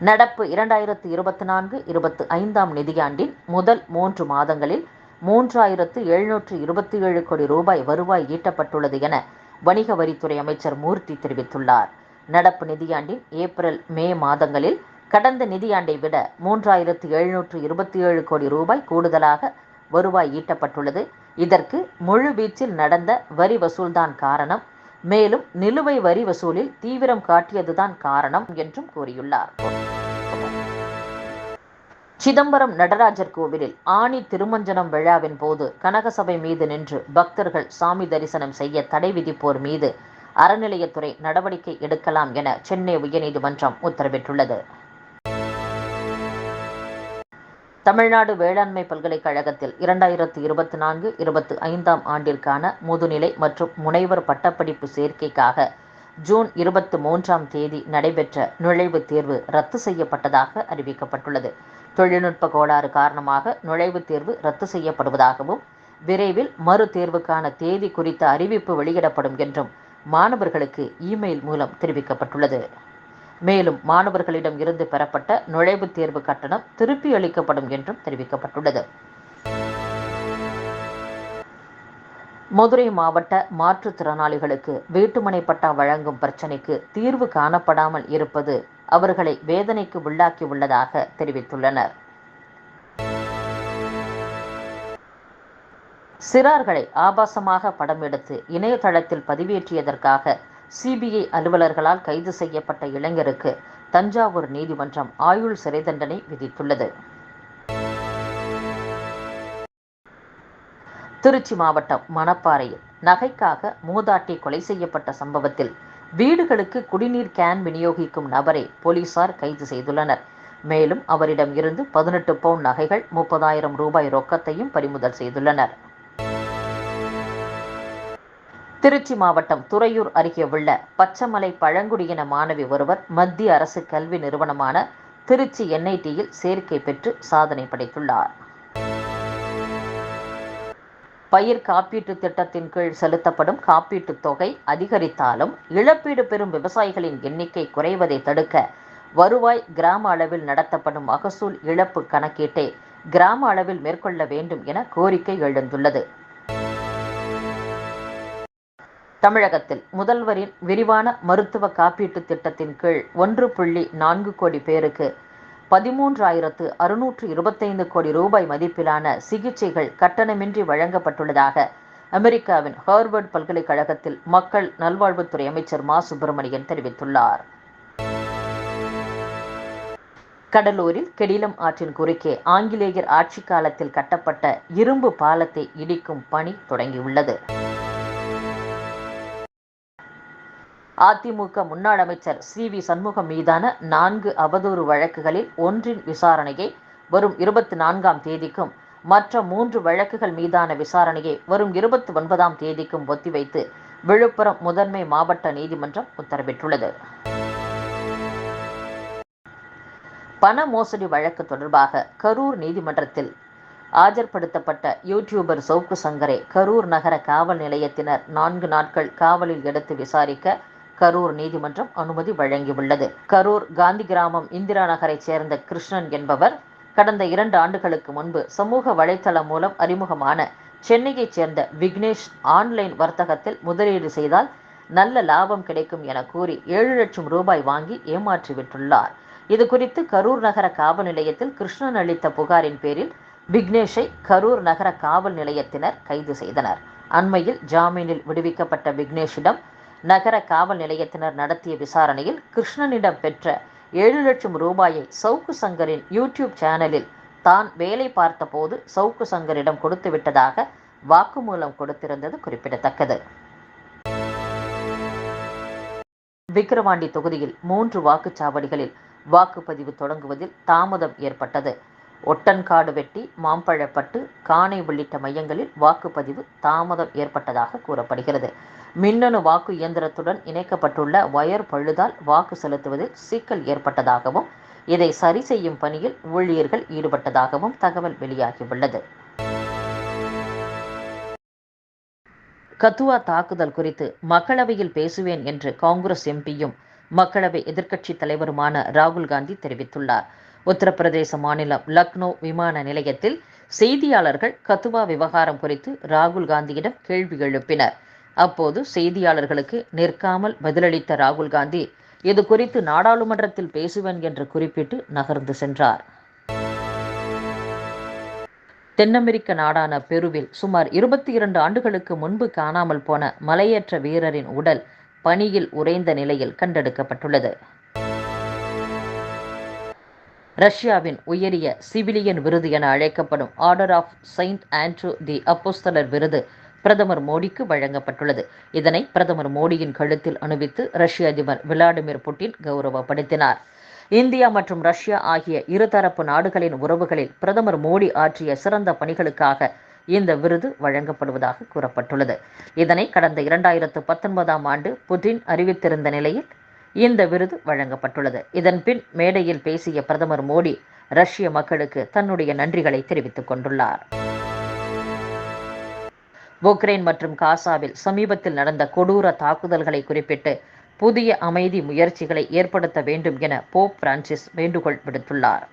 நடப்பு இரண்டாயிரத்து இருபத்தி நான்கு இருபத்தி ஐந்தாம் நிதியாண்டின் முதல் மூன்று மாதங்களில் மூன்றாயிரத்து எழுநூற்று இருபத்தி ஏழு கோடி ரூபாய் வருவாய் ஈட்டப்பட்டுள்ளது என வணிக வரித்துறை அமைச்சர் மூர்த்தி தெரிவித்துள்ளார். நடப்பு நிதியாண்டின் ஏப்ரல் மே மாதங்களில் கடந்த நிதியாண்டை விட மூன்றாயிரத்து எழுநூற்று இருபத்தி ஏழு கோடி ரூபாய் கூடுதலாக வருவாய் ஈட்டப்பட்டுள்ளது. இதற்கு முழு வீச்சில் நடந்த வரி வசூல்தான் காரணம் மேலும் நிலுவை வரி வசூலில் தீவிரம் காட்டியதுதான் காரணம் என்றும் கூறியுள்ளார். சிதம்பரம் நடராஜர் கோவிலில் ஆணி திருமஞ்சனம் விழாவின் போது கனகசபை மீது நின்று பக்தர்கள் சாமி தரிசனம் செய்ய தடை விதிப்போர் மீது அறநிலையத்துறை நடவடிக்கை எடுக்கலாம் என சென்னை உயர்நீதிமன்றம் உத்தரவிட்டுள்ளது. தமிழ்நாடு வேளாண்மை பல்கலைக்கழகத்தில் இரண்டாயிரத்து இருபத்தி நான்கு இருபத்தி ஐந்தாம் ஆண்டிற்கான முதுநிலை மற்றும் முனைவர் பட்டப்படிப்பு சேர்க்கைக்காக ஜூன் இருபத்தி மூன்றாம் தேதி நடைபெற்ற நுழைவுத் தேர்வு ரத்து செய்யப்பட்டதாக அறிவிக்கப்பட்டுள்ளது. தொழில்நுட்ப கோளாறு காரணமாக நுழைவுத் தேர்வு ரத்து செய்யப்படுவதாகவும் விரைவில் மறு தேர்வுக்கான தேதி குறித்த அறிவிப்பு வெளியிடப்படும் என்றும் மாணவர்களுக்கு இமெயில் மூலம் தெரிவிக்கப்பட்டுள்ளது. மேலும் மாணவர்களிடம் இருந்து பெறப்பட்ட நுழைவுத் தேர்வு கட்டணம் திருப்பி அளிக்கப்படும் என்றும் தெரிவிக்கப்பட்டுள்ளது. மதுரை மாவட்ட மாற்றுத்திறனாளிகளுக்கு வீட்டுமனை பட்டா வழங்கும் பிரச்சினைக்கு தீர்வு காணப்படாமல் இருப்பது அவர்களை வேதனைக்கு உள்ளாக்கியுள்ளதாக தெரிவித்துள்ளனர். சிறார்களை ஆபாசமாக படம் எடுத்து இணையதளத்தில் பதிவேற்றியதற்காக சிபிஐ அலுவலர்களால் கைது செய்யப்பட்ட இளைஞருக்கு தஞ்சாவூர் நீதிமன்றம் ஆயுள் சிறை தண்டனை விதித்துள்ளது. திருச்சி மாவட்டம் மணப்பாறையில் நகைக்காக மூதாட்டி கொலை செய்யப்பட்ட சம்பவத்தில் வீடுகளுக்கு குடிநீர் கேன் விநியோகிக்கும் நபரை போலீசார் கைது செய்துள்ளனர். மேலும் அவரிடம் இருந்து பதினெட்டு பவுன் நகைகள் முப்பதாயிரம் ரூபாய் ரொக்கத்தையும் பறிமுதல் செய்துள்ளனர். திருச்சி மாவட்டம் துறையூர் அருகே உள்ள பச்சமலை பழங்குடியின மாணவி ஒருவர் மத்திய அரசு கல்வி நிறுவனமான திருச்சி என்ஐடியில் சேர்க்கை பெற்று சாதனை படைத்துள்ளார். பயிர் காப்பீட்டு திட்டத்தின் கீழ் செலுத்தப்படும் காப்பீட்டுத் தொகை அதிகரித்தாலும் இழப்பீடு பெறும் விவசாயிகளின் எண்ணிக்கை குறைவதை தடுக்க வருவாய் கிராம அளவில் நடத்தப்படும் மகசூல் இழப்பு கணக்கீட்டை கிராம அளவில் மேற்கொள்ள வேண்டும் என கோரிக்கை எழுந்துள்ளது. தமிழகத்தில் முதல்வரின் விரிவான மருத்துவ காப்பீட்டு திட்டத்தின் கீழ் ஒன்று புள்ளி நான்கு கோடி பேருக்கு பதிமூன்றாயிரத்து அறுநூற்று இருபத்தைந்து கோடி ரூபாய் மதிப்பிலான சிகிச்சைகள் கட்டணமின்றி வழங்கப்பட்டுள்ளதாக அமெரிக்காவின் ஹார்வர்ட் பல்கலைக்கழகத்தில் மக்கள் நல்வாழ்வுத்துறை அமைச்சர் மா. சுப்பிரமணியன் தெரிவித்துள்ளார். கடலூரில் கெடிலம் ஆற்றின் குறுக்கே ஆங்கிலேயர் ஆட்சி காலத்தில் கட்டப்பட்ட இரும்பு பாலத்தை இடிக்கும் பணி தொடங்கியுள்ளது. அதிமுக முன்னாள் அமைச்சர் சி வி சண்முகம் மீதான நான்கு அவதூறு வழக்குகளில் ஒன்றின் விசாரணையை வரும் இருபத்தி நான்காம் தேதிக்கும் மற்ற மூன்று வழக்குகள் மீதான விசாரணையை வரும் இருபத்தி ஒன்பதாம் தேதிக்கும் ஒத்திவைத்து விழுப்புரம் முதன்மை மாவட்ட நீதிமன்றம் உத்தரவிட்டுள்ளது. பண மோசடி வழக்கு தொடர்பாக கரூர் நீதிமன்றத்தில் ஆஜர்படுத்தப்பட்ட யூடியூபர் சவுக்கு சங்கரை கரூர் நகர காவல் நிலையத்தினர் நான்கு நாட்கள் காவலில் எடுத்து விசாரிக்க கரூர் நீதிமன்றம் அனுமதி வழங்கியுள்ளது. கரூர் காந்தி கிராமம் இந்திரா நகரைச் சேர்ந்த கிருஷ்ணன் என்பவர் கடந்த இரண்டு ஆண்டுகளுக்கு முன்பு சமூக வலைத்தளம் மூலம் அறிமுகமான சென்னையைச் சேர்ந்த விக்னேஷ் ஆன்லைன் வர்த்தகத்தில் முதலீடு செய்தால் நல்ல லாபம் கிடைக்கும் என கூறி ஏழு லட்சம் ரூபாய் வாங்கி ஏமாற்றிவிட்டுள்ளார் இது குறித்து கரூர் நகர காவல் நிலையத்தில் கிருஷ்ணன் அளித்த புகாரின் பேரில் விக்னேஷை கரூர் நகர காவல் நிலையத்தினர் கைது செய்தனர். அண்மையில் ஜாமீனில் விடுவிக்கப்பட்ட விக்னேஷிடம் நகர காவல் நிலையத்தினர் நடத்திய விசாரணையில் கிருஷ்ணனிடம் பெற்ற ஏழு லட்சம் ரூபாயை சவுக்கு சங்கரின் யூடியூப் சேனலில் தான் வேலை பார்த்தபோது சவுக்கு சங்கரிடம் கொடுத்து விட்டதாக வாக்குமூலம் கொடுத்திருந்தது குறிப்பிடத்தக்கது. விக்கிரவாண்டி தொகுதியில் மூன்று வாக்குச்சாவடிகளில் வாக்குப்பதிவு தொடங்குவதில் தாமதம் ஏற்பட்டது. ஒட்டன்காடு வெட்டி மாம்பழப்பட்டு காணை உள்ளிட்ட மையங்களில் வாக்குப்பதிவு தாமதம் ஏற்பட்டதாக கூறப்படுகிறது. மின்னணு வாக்கு இயந்திரத்துடன் இணைக்கப்பட்டுள்ள வயர் பழுதால் வாக்கு செலுத்துவதில் சிக்கல் ஏற்பட்டதாகவும் இதை சரி செய்யும் பணியில் ஊழியர்கள் ஈடுபட்டதாகவும் தகவல் வெளியாகியுள்ளது. கத்துவா தாக்குதல் குறித்து மக்களவையில் பேசுவேன் என்று காங்கிரஸ் எம்பியும் மக்களவை எதிர்க்கட்சித் தலைவருமான ராகுல் காந்தி தெரிவித்துள்ளார். உத்தரப்பிரதேச மாநிலம் லக்னோ விமான நிலையத்தில் செய்தியாளர்கள் கத்துவா விவகாரம் குறித்து ராகுல் காந்தியிடம் கேள்வி எழுப்பினர். அப்போது செய்தியாளர்களுக்கு நிற்காமல் பதிலளித்த ராகுல் காந்தி இது குறித்து நாடாளுமன்றத்தில் பேசுவேன் என்று குறிப்பிட்டு நகர்ந்து சென்றார். தென்னமெரிக்க நாடான பெருவில் சுமார் இருபத்தி இரண்டு ஆண்டுகளுக்கு முன்பு காணாமல் போன மலையேற்ற வீரரின் உடல் பனியில் உறைந்த நிலையில் கண்டெடுக்கப்பட்டுள்ளது. ரஷ்யாவின் உயரிய சிவிலியன் விருது என அழைக்கப்படும் order of saint Andrew the அப்போஸ்தலர் விருது பிரதமர் மோடிக்கு வழங்கப்பட்டுள்ளது. இதனை பிரதமர் மோடியின் கழுத்தில் அணிவித்து ரஷ்ய அதிபர் விளாடிமிர் புட்டின் கௌரவப்படுத்தினார். இந்தியா மற்றும் ரஷ்யா ஆகிய இருதரப்பு நாடுகளின் உறவுகளில் பிரதமர் மோடி ஆற்றிய சிறந்த பணிகளுக்காக இந்த விருது வழங்கப்படுவதாக கூறப்பட்டுள்ளது. இதனை கடந்த இரண்டாயிரத்து பத்தொன்பதாம் ஆண்டு புட்டின் அறிவித்திருந்த நிலையில் இந்த விருது வழங்கப்பட்டுள்ளது. இதன் பின் மேடையில் பேசிய பிரதமர் மோடி ரஷ்ய மக்களுக்கு தன்னுடைய நன்றிகளை தெரிவித்துக் கொண்டுள்ளார். உக்ரைன் மற்றும் காசாவில் சமீபத்தில் நடந்த கொடூர தாக்குதல்களை குறிப்பிட்டு புதிய அமைதி முயற்சிகளை ஏற்படுத்த வேண்டும் என போப் பிரான்சிஸ் வேண்டுகோள் விடுத்துள்ளார்.